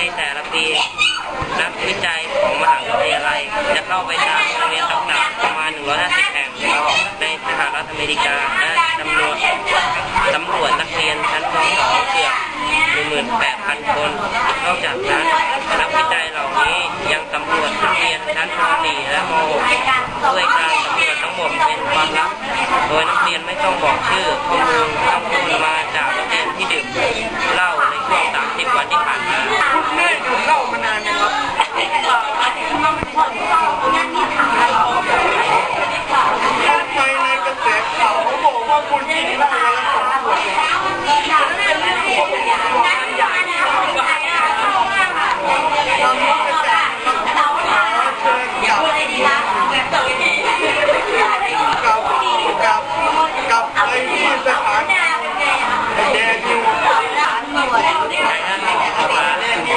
ในแต่ละปี นักวิจัยของมหาวิทยาลัย จะเข้าไปตามโรงเรียนต่างๆประมาณ 150 แห่งในสหรัฐอเมริกา และจำนวนตำรวจนักเรียนชั้นป .2 เกือบ18,000 คน นอกจากนั้นนักวิจัยเหล่านี้ยังตำรวจนักเรียนชั้นม .4 และม .6 ด้วยการตำรวจทั้งหมดเป็นความลับ โดยนักเรียนไม่ต้องบอกชื่อข้อมูลต้อง Amen.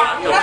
Yeah.